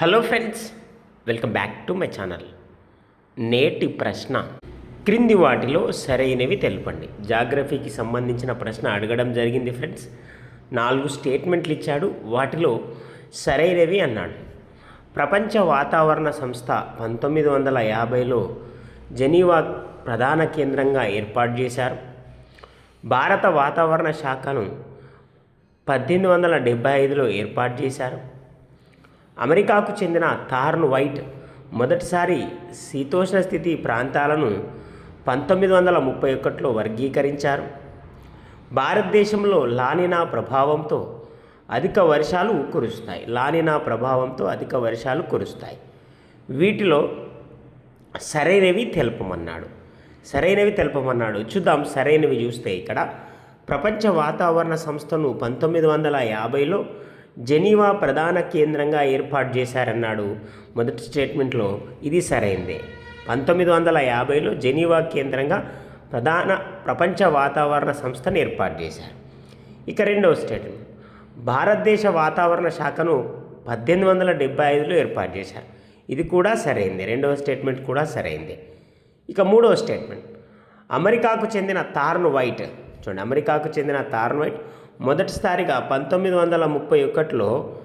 Hello friends welcome back to my channel నేటి ప్రశ్న. క్రింది వాటిలో సరైనవి తెలపండి. జాగ్రఫీకి సంబంధించిన ప్రశ్న అడగడం జరిగింది ఫ్రెండ్స్ నాలుగు స్టేట్మెంట్లు ఇచ్చాడు. వాటిలో సరైనవి అన్నాడు. ప్రపంచ వాతావరణ సంస్థ పంతొమ్మిది వందల యాభైలో జెనీవా ప్రధాన కేంద్రంగా ఏర్పాటు చేశారు. భారత వాతావరణ శాఖను పద్దెనిమిది వందల డెబ్బై ఐదులో ఏర్పాటు చేశారు. అమెరికాకు చెందిన థార్న్ వైట్ మొదటిసారి శీతోష్ణ స్థితి ప్రాంతాలను పంతొమ్మిది వందల ముప్పై ఒకటిలో వర్గీకరించారు. భారతదేశంలో లానినా ప్రభావంతో అధిక వర్షాలు కురుస్తాయి. లానినా ప్రభావంతో అధిక వర్షాలు కురుస్తాయి. వీటిలో సరైనవి తెలుపమన్నాడు. సరైనవి తెలుపమన్నాడు. చూద్దాం సరైనవి చూస్తే ఇక్కడ ప్రపంచ వాతావరణ సంస్థను పంతొమ్మిది వందల యాభైలో జెనీవా ప్రధాన కేంద్రంగా ఏర్పాటు చేశారన్నాడు. మొదటి స్టేట్మెంట్లో ఇది సరైందే. పంతొమ్మిది వందల యాభైలో జెనీవా కేంద్రంగా ప్రధాన ప్రపంచ వాతావరణ సంస్థను ఏర్పాటు చేశారు. ఇక రెండవ స్టేట్మెంట్. భారతదేశ వాతావరణ శాఖను పద్దెనిమిది వందల డెబ్బై ఐదులో ఏర్పాటు చేశారు. ఇది కూడా సరైంది. రెండవ స్టేట్మెంట్ కూడా సరైంది. ఇక మూడవ స్టేట్మెంట్. అమెరికాకు చెందిన తార్న్ వైట్. చూడండి అమెరికాకు చెందిన తార్న్ వైట్ మొదటిసారిగా పంతొమ్మిది వందల ముప్పై ఒకటిలో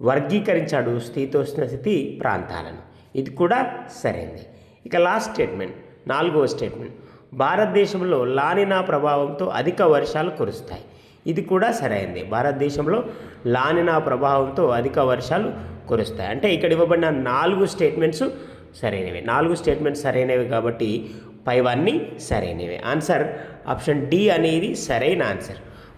వర్గీకరించాడు స్థితోష్ణ స్థితి ప్రాంతాలను. ఇది కూడా సరైంది. ఇక లాస్ట్ స్టేట్మెంట్ నాలుగవ స్టేట్మెంట్. భారతదేశంలో లానినా ప్రభావంతో అధిక వర్షాలు కురుస్తాయి. ఇది కూడా సరైంది. భారతదేశంలో లానినా ప్రభావంతో అధిక వర్షాలు కురుస్తాయి. అంటే ఇక్కడ ఇవ్వబడిన నాలుగు స్టేట్మెంట్స్ సరైనవి. నాలుగు స్టేట్మెంట్స్ సరైనవి కాబట్టి పైవన్నీ సరైనవి. ఆన్సర్ ఆప్షన్ డి అనేది సరైన answer.